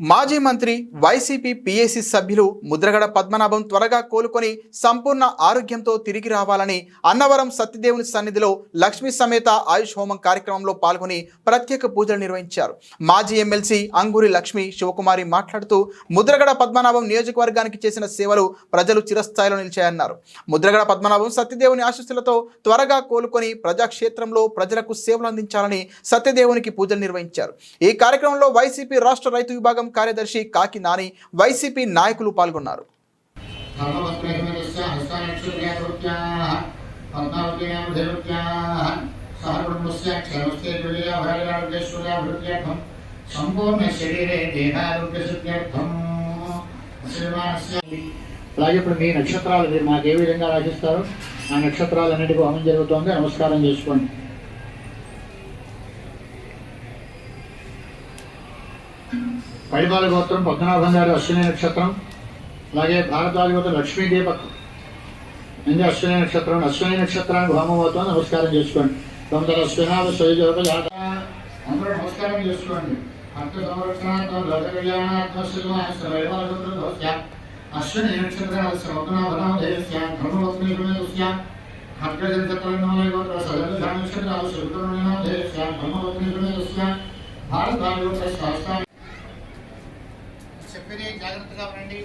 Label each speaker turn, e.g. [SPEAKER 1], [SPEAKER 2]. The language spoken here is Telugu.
[SPEAKER 1] మాజీ మంత్రి వైసీపీ పీఏసీ సభ్యులు ముద్రగడ పద్మనాభం త్వరగా కోలుకొని సంపూర్ణ ఆరోగ్యంతో తిరిగి రావాలని అన్నవరం సత్యదేవుని సన్నిధిలో లక్ష్మీ సమేత ఆయుష్ హోమం కార్యక్రమంలో పాల్గొని ప్రత్యేక పూజలు నిర్వహించారు. మాజీ ఎమ్మెల్సీ అంగూరి లక్ష్మి శివకుమారి మాట్లాడుతూ ముద్రగడ పద్మనాభం నియోజకవర్గానికి చేసిన సేవలు ప్రజలు చిరస్థాయిలో నిలిచాయన్నారు. ముద్రగడ పద్మనాభం సత్యదేవుని ఆశస్సులతో త్వరగా కోలుకొని ప్రజాక్షేత్రంలో ప్రజలకు సేవలు అందించాలని సత్యదేవునికి పూజలు నిర్వహించారు. ఈ కార్యక్రమంలో వైసీపీ రాష్ట్ర రైతు విభాగం వర్గం కార్యదర్శి కాకి నాని వైసీపీ నాయకులు పాల్గొన్నారు.
[SPEAKER 2] అలాగే ఇప్పుడు మీ నక్షత్రాలు మీరు మాకు ఏ విధంగా రాసిస్తారో ఆ నక్షత్రాలు అన్నిటికీ హోమం జరుగుతోంది. నమస్కారం చేసుకోండి. పైపాల గోత్రం పద్మనాభం గారి అశ్విని నక్షత్రం అలాగే భారతాది గోత్రం లక్ష్మీ దీపక్ ఇది అశ్విని నక్షత్రం అశ్విని నక్షత్రానికి హోమం అవుతుంది నమస్కారం చేసుకోండి తొందర అశ్వినాథ శైజోప జాత అందరూ నమస్కారం చేసుకోండి భక్త సంరక్షణార్థం లోక కళ్యాణాత్మశ్రీమాశ్రయ అశ్విని నక్షత్రాలస్య పద్మనాభనామధేయస్య ధర్మవత్మీకృమేతస్య ఖడ్గజనచక్రనామయ గోత్ర సజన నక్షత్రాలు శ్రీకృష్ణనామధేయస్య ధర్మవత్మీకృమేతస్య భారతాది గోత్ర శాస్త్ర చెప్పేది జాగ్రత్తగా ఉండండి.